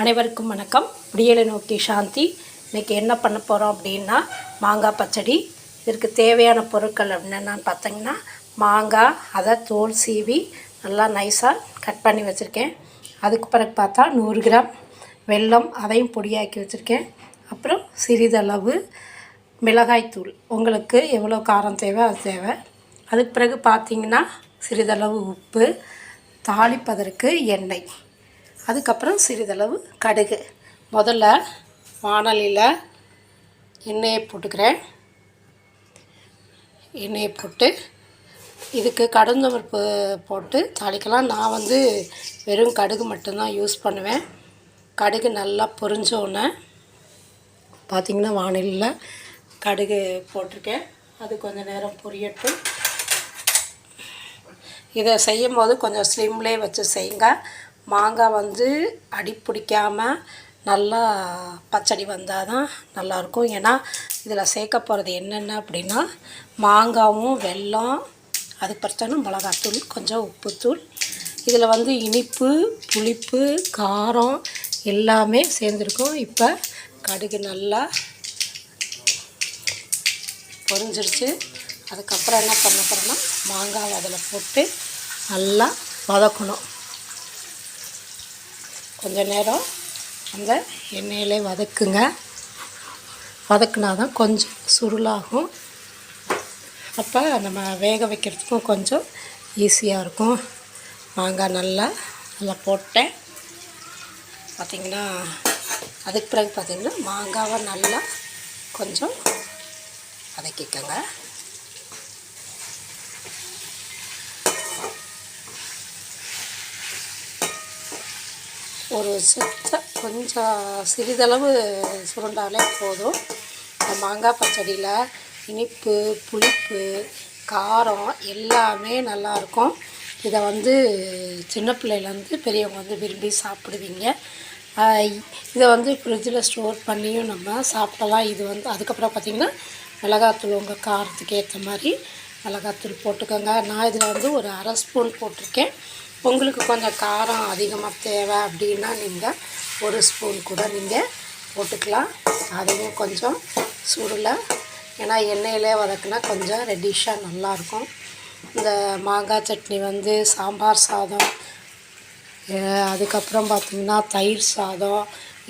அனைவருக்கும் வணக்கம். விடியலை நோக்கி சாந்தி இன்றைக்கி என்ன பண்ண போகிறோம் அப்படின்னா மாங்காய் பச்சடி. இதற்கு தேவையான பொருட்கள் என்னென்னு பார்த்தீங்கன்னா மாங்காய் அதை தோல் சீவி நல்லா நைஸாக கட் பண்ணி வச்சுருக்கேன். அதுக்கு பிறகு பார்த்தா நூறு கிராம் வெல்லம் அதையும் பொடியாக்கி வச்சுருக்கேன். அப்புறம் சிறிதளவு மிளகாய்த்தூள் உங்களுக்கு எவ்வளோ காரம் தேவை அது தேவை. அதுக்கு பிறகு பார்த்தீங்கன்னா சிறிதளவு உப்பு தாளிப்பதற்கு எண்ணெய். அதுக்கப்புறம் சிறிதளவு கடுகு. முதல்ல வானலியில் எண்ணெயை போட்டுக்கிறேன். எண்ணெயை போட்டு இதுக்கு கடுந்தமர்ப்பு போட்டு தாளிக்கலாம். நான் வந்து வெறும் கடுகு மட்டும்தான் யூஸ் பண்ணுவேன். கடுகு நல்லா பொரிஞ்ச பார்த்திங்கன்னா வானிலையில் கடுகு போட்டிருக்கேன். அது கொஞ்சம் நேரம் பொரியட்டும். இதை செய்யும் போது கொஞ்சம் ஸ்லிம்லேயே வச்சு செய்யுங்க. மாங்காய் வந்து அடி பிடிக்காமல் நல்லா பச்சடி வந்தால் தான் நல்லாயிருக்கும். ஏன்னா இதில் சேர்க்க போகிறது என்னென்ன அப்படின்னா மாங்காவும் வெல்லம் அதுக்கு பறிச்சாலும் மிளகாத்தூள் கொஞ்சம் உப்புத்தூள். இதில் வந்து இனிப்பு புளிப்பு காரம் எல்லாமே சேர்ந்துருக்கும். இப்போ கடுகு நல்லா பொரிஞ்சிருச்சு. அதுக்கப்புறம் என்ன பண்ண போகிறோன்னா மாங்காவை அதில் போட்டு நல்லா வதக்கணும். கொஞ்ச நேரம் அந்த எண்ணெயிலே வதக்குங்க. வதக்குனா தான் கொஞ்சம் சுருளாகும். அப்போ நம்ம வேக வைக்கிறதுக்கும் கொஞ்சம் ஈஸியாக இருக்கும். மாங்காய் நல்லா நல்லா போட்டேன். பார்த்திங்கன்னா அதுக்கு பிறகு பார்த்திங்கன்னா மாங்காவை நல்லா கொஞ்சம் வதக்கிக்கோங்க. ஒரு சித்த கொஞ்சம் சிறிதளவு சுருண்டாலே போதும். இந்த மாங்காய் பச்சடியில் இனிப்பு புளிப்பு காரம் எல்லாமே நல்லாயிருக்கும் இதை வந்து சின்ன பிள்ளையிலேருந்து பெரியவங்க வந்து விரும்பி சாப்பிடுவீங்க. இதை வந்து ஃப்ரிட்ஜில் ஸ்டோர் பண்ணியும் நம்ம சாப்பிடலாம். இது வந்து அதுக்கப்புறம் பார்த்திங்கன்னா மிளகாத்தூள் உங்கள் காரத்துக்கு ஏற்ற மாதிரி மிளகாத்தூள் போட்டுக்கோங்க. நான் இதில் வந்து ஒரு அரை ஸ்பூன் போட்டிருக்கேன். உங்களுக்கு கொஞ்சம் காரம் அதிகமாக தேவை அப்படின்னா நீங்கள் ஒரு ஸ்பூன் கூட நீங்கள் போட்டுக்கலாம். அதுவும் கொஞ்சம் சுருளை ஏன்னா எண்ணெயிலே வதக்குனா கொஞ்சம் ரெட்டிஷாக நல்லாயிருக்கும். இந்த மாங்காய் சட்னி வந்து சாம்பார் சாதம் அதுக்கப்புறம் பார்த்திங்கன்னா தயிர் சாதம்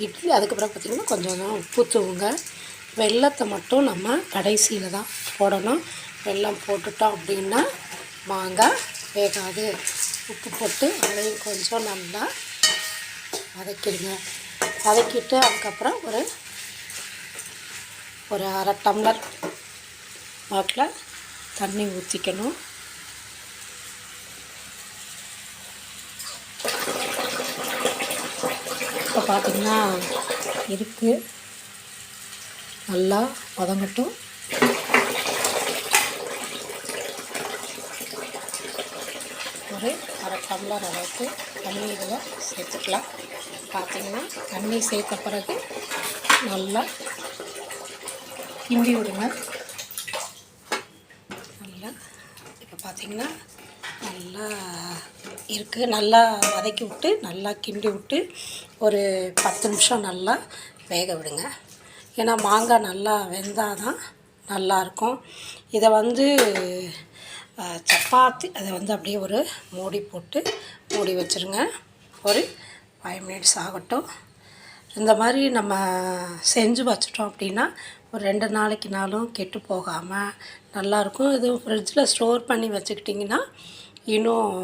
இட்லி அதுக்கப்புறம் பார்த்திங்கன்னா கொஞ்சம் உப்பு தூவுங்க. வெல்லத்தை மட்டும் நம்ம கடைசியில் தான் போடணும். வெல்லம் போட்டுட்டோம் அப்படின்னா மாங்காய் வேகாது. உப்பு போட்டு அதையும் கொஞ்சம் நல்லா வதக்கிடுங்க. வதக்கிட்டு அதுக்கப்புறம் ஒரு ஒரு அரை டம்ளர் வாக்கில் தண்ணி ஊற்றிக்கணும் இப்போ பார்த்திங்கன்னா இருக்குது நல்லா வதங்கட்டும். ஒரு அரை டம்ளர் அளவுக்கு தண்ணி இதில் சேர்த்துக்கலாம். பார்த்திங்கன்னா தண்ணி சேர்த்த பிறகு நல்லா கிண்டி விடுங்க. நல்லா இப்போ பார்த்திங்கன்னா நல்லா இருக்குது நல்லா வதக்கி விட்டு நல்லா கிண்டி விட்டு ஒரு பத்து நிமிஷம் நல்லா வேக விடுங்க. ஏன்னா மாங்காய் நல்லா வெந்தால் தான் நல்லாயிருக்கும் இதை வந்து சப்பாத்தி. அதை வந்து அப்படியே ஒரு மூடி போட்டு மூடி வச்சுருங்க. ஒரு ஃபைவ் மினிட்ஸ் ஆகட்டும். இந்த மாதிரி நம்ம செஞ்சு வச்சிட்டோம் அப்படின்னா ஒரு ரெண்டு நாளைக்கு நாளும் கெட்டு போகாமல் நல்லாயிருக்கும். இது ஃப்ரிட்ஜில் ஸ்டோர் பண்ணி வச்சுக்கிட்டிங்கன்னா இன்னும்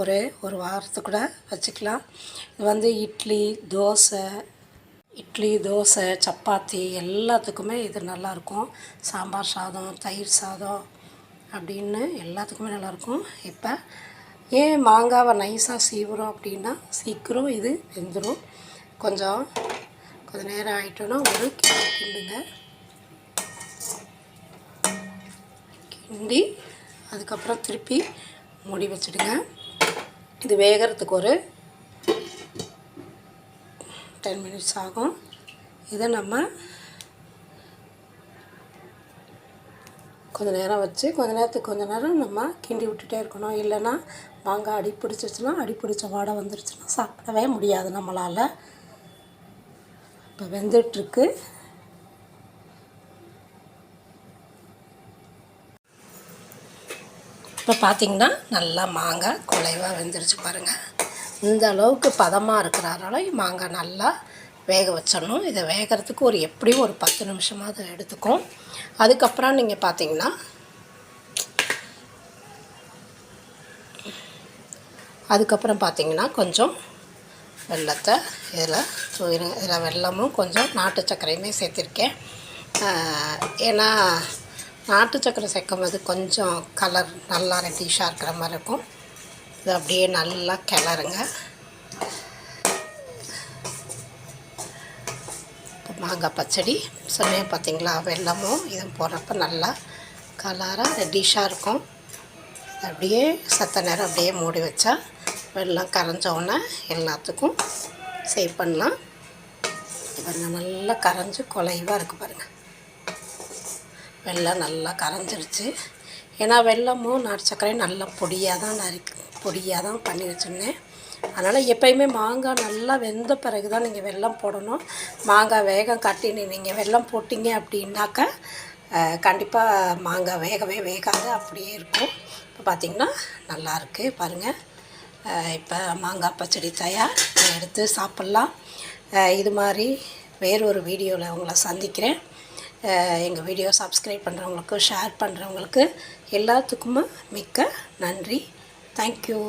ஒரு ஒரு வாரத்துக்கூட வச்சுக்கலாம். இது வந்து இட்லி தோசை இட்லி தோசை சப்பாத்தி எல்லாத்துக்குமே இது நல்லாயிருக்கும். சாம்பார் சாதம் தயிர் சாதம் அப்படின்னு எல்லாத்துக்குமே நல்லாயிருக்கும். இப்போ ஏன் மாங்காவை நைஸாக சீவுறோம் அப்படின்னா சீக்கிரம் இது வெந்துடும் கொஞ்சம் கொஞ்சம் நேரம் ஆகிட்டோன்னா ஒரு கிண்டி கிண்டுங்க. கிண்டி அதுக்கப்புறம் திருப்பி மூடி வச்சுடுங்க. இது வேகிறதுக்கு ஒரு டென் மினிட்ஸ் ஆகும். இதை நம்ம கொஞ்ச நேரம் வச்சு கொஞ்ச நேரத்துக்கு கொஞ்ச நேரம் நம்ம கிண்டி விட்டுட்டே இருக்கணும். இல்லைன்னா மாங்காய் அடி பிடிச்சிச்சுன்னா அடி பிடிச்ச வாடை வந்துருச்சுன்னா சாப்பிடவே முடியாது நம்மளால். இப்போ வெந்துட்டுருக்கு. இப்போ பார்த்தீங்கன்னா நல்லா மாங்காய் குலைவாக வெந்துருச்சு பாருங்கள் இந்த அளவுக்கு பதமாக இருக்கிறாரால மாங்காய் நல்லா வேக வச்சிடணும். இதை வேகிறதுக்கு ஒரு எப்படியும் ஒரு பத்து நிமிஷமாவது எடுத்துக்கும். அதுக்கப்புறம் நீங்கள் பார்த்தீங்கன்னா அதுக்கப்புறம் பார்த்தீங்கன்னா கொஞ்சம் வெள்ளத்தை இதில் தூவிடுங்க இதில் வெல்லமும் கொஞ்சம் நாட்டு சர்க்கரையுமே சேர்த்துருக்கேன். ஏன்னா நாட்டு சர்க்கரை சேர்க்கும் போது கொஞ்சம் கலர் நல்லா ரெட்டிஷாக இருக்கிற மாதிரி இருக்கும். இது அப்படியே நல்லா கிளறுங்க. மாங்காய் பச்சடி. சொன்னேன் பார்த்தீங்களா வெல்லமும் இதுவும் போடுறப்ப நல்லா கலராக ரெட்டிஷாக இருக்கும். அப்படியே சத்த நேரம் அப்படியே மூடி வச்சா வெள்ளம் கரைஞ்சோன்னே எல்லாத்துக்கும் சேவ் பண்ணலாம். பாருங்க நல்லா கரைஞ்சி குலைவாக இருக்குது பாருங்கள் வெள்ளம் நல்லா கரைஞ்சிருச்சு. ஏன்னா வெள்ளமும் நாட்டு சர்க்கரையும் நல்லா பொடியாக தான் நறுக்கு பொடியாக தான் பண்ணி வச்சுருந்தேன். அதனால் எப்பயுமே மாங்காய் நல்லா வெந்த பிறகு தான் நீங்கள் வெள்ளம் போடணும். மாங்காய் வேகம் கட்டினு நீங்கள் வெல்லம் போட்டிங்க அப்படின்னாக்கா கண்டிப்பாக மாங்காய் வேகவே வேகாது அப்படியே இருக்கும். இப்போ பார்த்திங்கன்னா நல்லாயிருக்கு பாருங்கள் இப்போ மாங்காய் பச்சடி தயார். எடுத்து சாப்பிட்லாம். இது மாதிரி வேறொரு வீடியோவில் உங்களை சந்திக்கிறேன். எங்கள் வீடியோ சப்ஸ்கிரைப் பண்ணுறவங்களுக்கு ஷேர் பண்ணுறவங்களுக்கு எல்லாத்துக்குமே மிக்க நன்றி. தேங்க்யூ